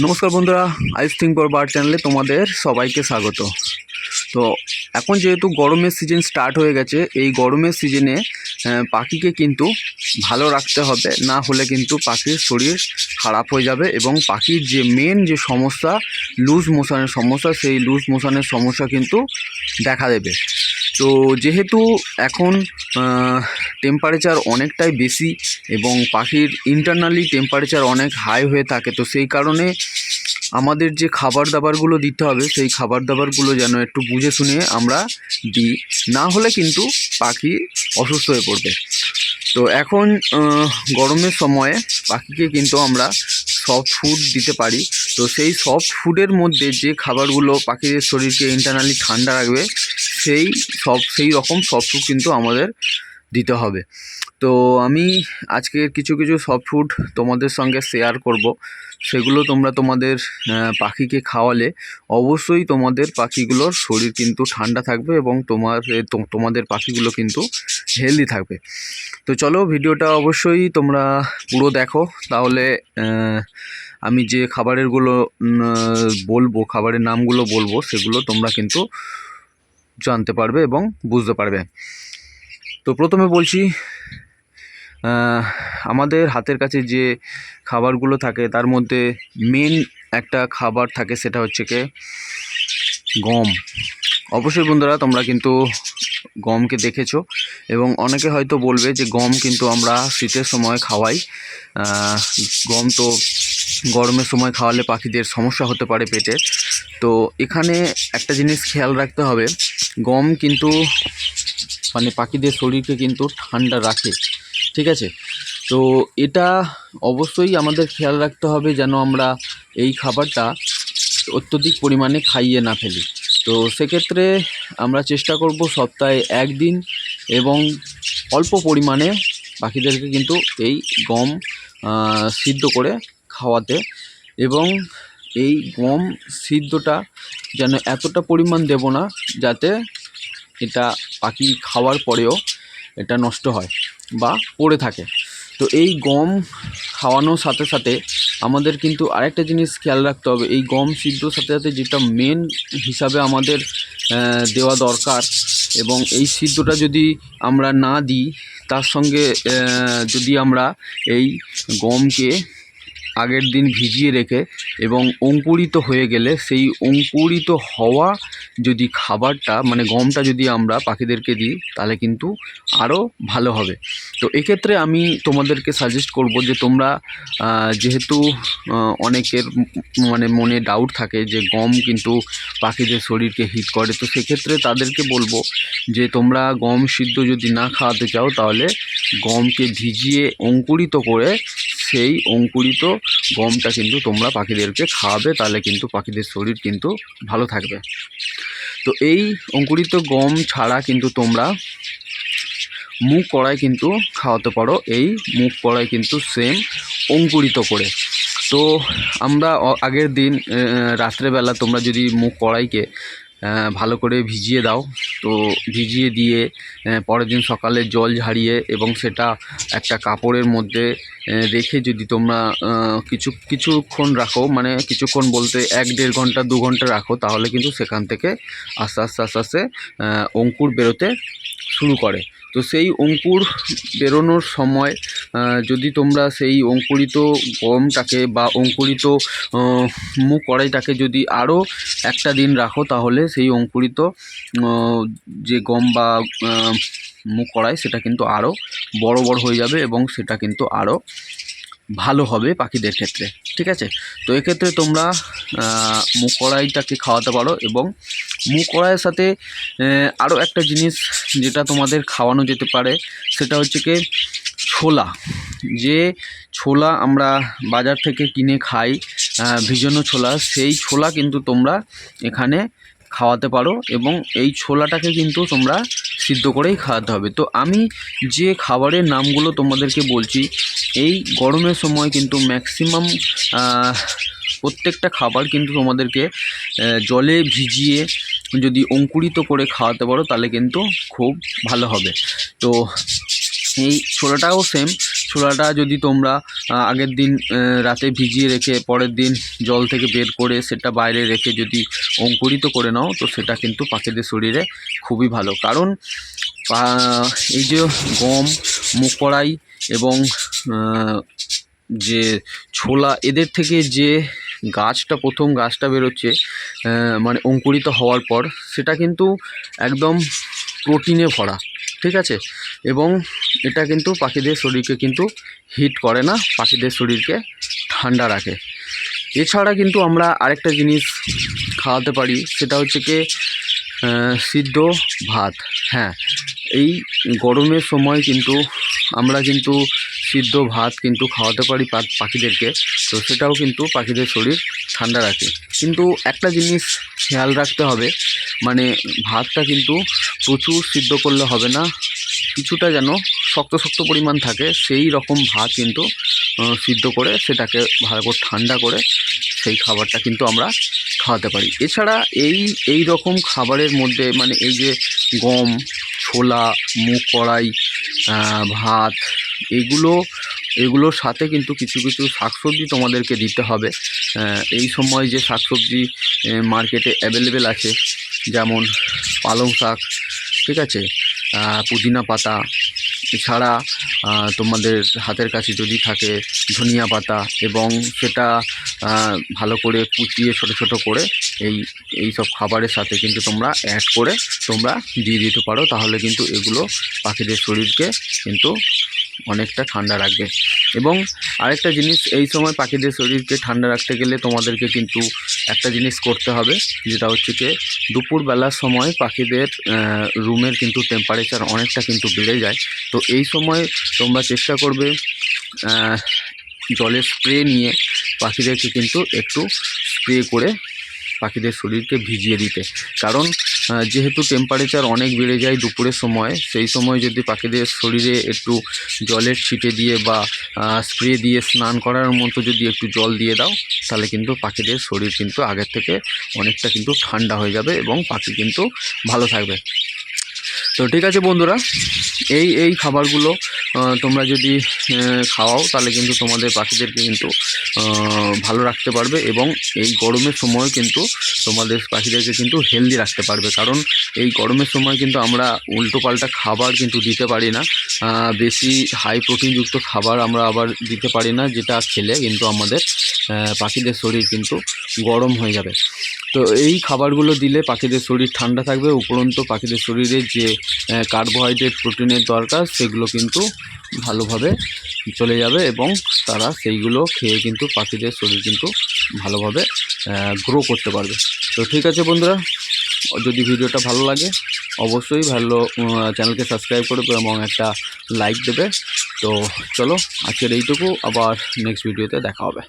নমস্কার বন্ধুরা আইস ফর বার চ্যানেলে তোমাদের সবাইকে স্বাগত। তো এখন যেহেতু গরমের সিজন স্টার্ট হয়ে গেছে, এই গরমের সিজনে পাখিকে কিন্তু ভালো রাখতে হবে, না হলে কিন্তু পাখির শরীর খারাপ হয়ে যাবে এবং পাখির যে মেন যে সমস্যা লুজ মোশনের সমস্যা, সেই লুজ মোশনের সমস্যা কিন্তু দেখা দেবে। তো যেহেতু এখন টেম্পারেচার অনেকটাই বেশি এবং পাখির ইন্টারনালি টেম্পারেচার অনেক হাই হয়ে থাকে, তো সেই কারণে আমাদের যে খাবার দাবারগুলো দিতে হবে, সেই খাবার দাবারগুলো যেন একটু বুঝে শুনে আমরা দিই। না হলে কিন্তু পাখি অসুস্থ হয়ে পড়বে। তো এখন গরমের সময়ে পাখিকে কিন্তু আমরা সফট ফুড দিতে পারি। তো সেই সফট ফুডের মধ্যে যে খাবারগুলো পাখিদের শরীরকে ইন্টারনালি ঠান্ডা রাখবে সেই সব, সেই রকম সফট ফুড কিন্তু আমাদের দিতে হবে। তো আমি আজকের কিছু কিছু সফট ফুড তোমাদের সঙ্গে শেয়ার করব। সেগুলো তোমরা তোমাদের পাখিকে খাওয়ালে অবশ্যই তোমাদের পাখিগুলোর শরীর কিন্তু ঠান্ডা থাকবে এবং তোমার তোমাদের পাখিগুলো কিন্তু হেলদি থাকবে। তো চলো ভিডিওটা অবশ্যই তোমরা পুরো দেখো। তাহলে আমি যে খাবারেরগুলো বলব, খাবারের নামগুলো বলব, সেগুলো তোমরা কিন্তু জানতে পারবে এবং বুঝতে পারবে। তো প্রথমে বলছি আমাদের হাতের কাছে যে খাবারগুলো থাকে, তার মধ্যে মেন একটা খাবার থাকে, সেটা হচ্ছে কি? গম। অবশ্যই বন্ধুরা, তোমরা কিন্তু গমকে দেখেছ এবং অনেকে হয়তো বলবে যে গম কিন্তু আমরা শীতের সময় খাওয়াই। গম তো গরমের সময় খাওয়ালে পাখিদের সমস্যা হতে পারে পেটের তো এখানে একটা জিনিস খেয়াল রাখতে হবে গম কিন্তু মানে পাখিদের শরীরকে কিন্তু ঠান্ডা রাখে, ঠিক আছে? তো এটা অবশ্যই আমাদের খেয়াল রাখতে হবে যেন আমরা এই খাবারটা অত্যধিক পরিমাণে খাইয়ে না ফেলি। তো সেক্ষেত্রে আমরা চেষ্টা করব সপ্তাহে একদিন এবং অল্প পরিমাণে পাখিদেরকে কিন্তু এই গম সিদ্ধ করে খাওয়াতে এবং এই গম সিদ্ধটা যেন এতটা পরিমাণ দেব না যাতে এটা পাখি খাওয়ার পরেও এটা নষ্ট হয় বা পড়ে থাকে। তো এই গম খাওয়ানোর সাথে সাথে আমাদের কিন্তু আরেকটা জিনিস খেয়াল রাখতে হবে। এই গম সিদ্ধর সাথে সাথে যেটা মেন হিসাবে আমাদের দেওয়া দরকার এবং এই সিদ্ধটা যদি আমরা না দিই, তার সঙ্গে যদি আমরা এই গমকে আগের দিন ভিজিয়ে রেখে এবং অঙ্কুরিত হয়ে গেলে সেই অঙ্কুরিত হওয়া যদি খাবারটা মানে গমটা যদি আমরা পাখিদেরকে দিই, তাহলে কিন্তু আরও ভালো হবে। তো এক্ষেত্রে আমি তোমাদেরকে সাজেস্ট করব যে তোমরা যেহেতু অনেকের মানে মনে ডাউট থাকে যে গম কিন্তু পাখিদের শরীরকে হিট করে, তো সেক্ষেত্রে তাদেরকে বলব যে তোমরা গম সিদ্ধ যদি না খাওয়াতে চাও, তাহলে গমকে ভিজিয়ে অঙ্কুরিত করে সেই অঙ্কুরিত গমটা কিন্তু তোমরা পাখিদেরকে খাওয়াবে, তাহলে কিন্তু পাখিদের শরীর কিন্তু ভালো থাকবে। তো এই অঙ্কুরিত গম ছাড়া কিন্তু তোমরা মুখ কড়াই কিন্তু খাওয়াতে পারো। এই মুখ কড়াই কিন্তু সেম অঙ্কুরিত করে। তো আমরা আগের দিন রাত্রেবেলা তোমরা যদি মুখ কড়াইকে ভালো করে ভিজিয়ে দাও। তো ভিজিয়ে দিয়ে পরের দিন সকালে জল ঝাড়িয়ে এবং সেটা একটা কাপড়ের মধ্যে রেখে যদি তোমরা কিছু, কিছুক্ষণ রাখো মানে কিছুক্ষণ বলতে এক দেড় ঘণ্টা, দু ঘণ্টা রাখো, তাহলে কিন্তু সেখান থেকে আস্তে আস্তে আস্তে আস্তে অঙ্কুর বেরোতে শুরু করে। তো সেই অঙ্কুর বেরোনোর সময় যদি তোমরা সেই অঙ্কুরিত গমটাকে বা অঙ্কুরিত মুখ কড়াইটাকে যদি আরও একটা দিন রাখো, তাহলে সেই অঙ্কুরিত যে গম বা মুখ কড়াই, সেটা কিন্তু আরও বড় বড় হয়ে যাবে এবং সেটা কিন্তু আরও ভালো হবে পাখিদের ক্ষেত্রে। ঠিক আছে? তো এক্ষেত্রে তোমরা মুখ কড়াইটাকে খাওয়াতে পারো এবং মুখ কড়াইয়ের সাথে আরও একটা জিনিস যেটা তোমাদের খাওয়ানো যেতে পারে, সেটা হচ্ছে কি ছোলা। যে ছোলা আমরা বাজার থেকে কিনে খাই ভিজানো ছোলা, সেই ছোলা কিন্তু তোমরা এখানে খাওয়াতে পারো এবং এই ছোলাটাকে কিন্তু তোমরা সিদ্ধ করেই খাওয়াতে হবে। তো আমি যে খাবারের নামগুলো তোমাদেরকে বলছি, এই গরমের সময় কিন্তু ম্যাক্সিমাম প্রত্যেকটা খাবার কিন্তু তোমাদেরকে জলে ভিজিয়ে যদি অঙ্কুরিত করে খাওয়াতে পারো, তাহলে কিন্তু খুব ভালো হবে। তো এই ছোলাটাও সেম ছোলাটা যদি তোমরা আগের দিন রাতে ভিজিয়ে রেখে পরের দিন জল থেকে বের করে সেটা বাইরে রেখে যদি অঙ্কুরিত করে নাও, তো সেটা কিন্তু পাখিদের শরীরে খুবই ভালো। কারণ এই যে গম, মুগ কড়াই এবং যে ছোলা, এদের থেকে যে গাছটা প্রথম গাছটা বেরোচ্ছে মানে অঙ্কুরিত হওয়ার পর সেটা কিন্তু একদম প্রোটিনে ভরা, ঠিক আছে? এবং এটা কিন্তু পাখিদের শরীরকে কিন্তু হিট করে না, পাখিদের শরীরকে ঠান্ডা রাখে। এছাড়া কিন্তু আমরা আরেকটা জিনিস খাওয়াতে পারি, সেটা হচ্ছে কি সিদ্ধ ভাত। হ্যাঁ এই গরমের সময় কিন্তু আমরা কিন্তু সিদ্ধ ভাত কিন্তু খাওয়াতে পারি পাখিদেরকে। তো সেটাও কিন্তু পাখিদের শরীর ঠান্ডা রাখে। কিন্তু একটা জিনিস খেয়াল রাখতে হবে মানে ভাতটা কিন্তু প্রচুর সিদ্ধ করলে হবে না, কিছুটা যেন শক্ত শক্ত পরিমাণ থাকে, সেই রকম ভাত কিন্তু সিদ্ধ করে সেটাকে ভালো করে ঠান্ডা করে সেই খাবারটা কিন্তু আমরা খাওয়াতে পারি। এছাড়া এই এই রকম খাবারের মধ্যে মানে এই যে গম, ছোলা, মুগ কড়াই ভাত এগুলো এগুলোর সাথে কিন্তু কিছু কিছু শাকসবজি তোমাদেরকে দিতে হবে। এই সময় যে শাকসবজি মার্কেটে অ্যাভেলেবেল আছে, যেমন পালং শাক, ঠিক আছে? পুদিনা পাতা, এছাড়া তোমাদের হাতের কাছে যদি থাকে ধনিয়া পাতা এবং সেটা ভালো করে কুচিয়ে ছোট ছোট করে এই এই সব খাবারের সাথে কিন্তু তোমরা অ্যাড করে তোমরা দিয়ে দিতে পারো। তাহলে কিন্তু এগুলো পাখিদের শরীরকে কিন্তু অনেকটা ঠান্ডা রাখবে। এবং আরেকটা জিনিস, এই সময় পাখিদের শরীরকে ঠান্ডা রাখতে গেলে তোমাদেরকে কিন্তু একটা জিনিস করতে হবে, যেটা হচ্ছে কি দুপুরবেলার সময় পাখিদের রুমের কিন্তু টেম্পারেচার অনেকটা কিন্তু বেড়ে যায়। তো এই সময় তোমরা চেষ্টা করবে জলের স্প্রে নিয়ে পাখিদেরকে কিন্তু একটু স্প্রে করে পাখিদের শরীরকে ভিজিয়ে দিতে। কারণ যেহেতু টেম্পারেচার অনেক বেড়ে যায় দুপুরের সময়, সেই সময় যদি পাখিদের শরীরে একটু জলের ছিটে দিয়ে বা স্প্রে দিয়ে স্নান করার মতো যদি একটু জল দিয়ে দাও, তাহলে কিন্তু পাখিদের শরীর কিন্তু আগের থেকে অনেকটা কিন্তু ঠান্ডা হয়ে যাবে এবং পাখি কিন্তু ভালো থাকবে। তো ঠিক আছে বন্ধুরা, এই এই খাবারগুলো তোমরা যদি খাওয়াও, তাহলে কিন্তু তোমাদের পাখিদেরকে কিন্তু ভালো রাখতে পারবে এবং এই গরমের সময় কিন্তু তোমাদের পাখিদেরকে কিন্তু হেলদি রাখতে পারবে। কারণ এই গরমের সময় কিন্তু আমরা উল্টোপাল্টা খাবার কিন্তু দিতে পারি না। বেশি হাই প্রোটিনযুক্ত খাবার আমরা আবার দিতে পারি না, যেটা খেলে কিন্তু আমাদের পাখিদের শরীর কিন্তু গরম হয়ে যাবে। তো এই খাবারগুলো দিলে পাখিদের শরীর ঠান্ডা থাকবে, উপরন্ত পাখিদের শরীরে যে কার্বোহাইড্রেট প্রোটিনের দরকার, সেগুলো কিন্তু ভালোভাবে চলে যাবে এবং তারা সেইগুলো খেয়ে কিন্তু পাখিদের শরীর কিন্তু ভালোভাবে গ্রো করতে পারবে। তো ঠিক আছে বন্ধুরা, যদি ভিডিওটা ভালো লাগে, অবশ্যই ভালো চ্যানেলকে সাবস্ক্রাইব করবে এবং একটা লাইক দেবে। তো চলো, আজকের এইটুকু, আবার নেক্সট ভিডিওতে দেখা হবে।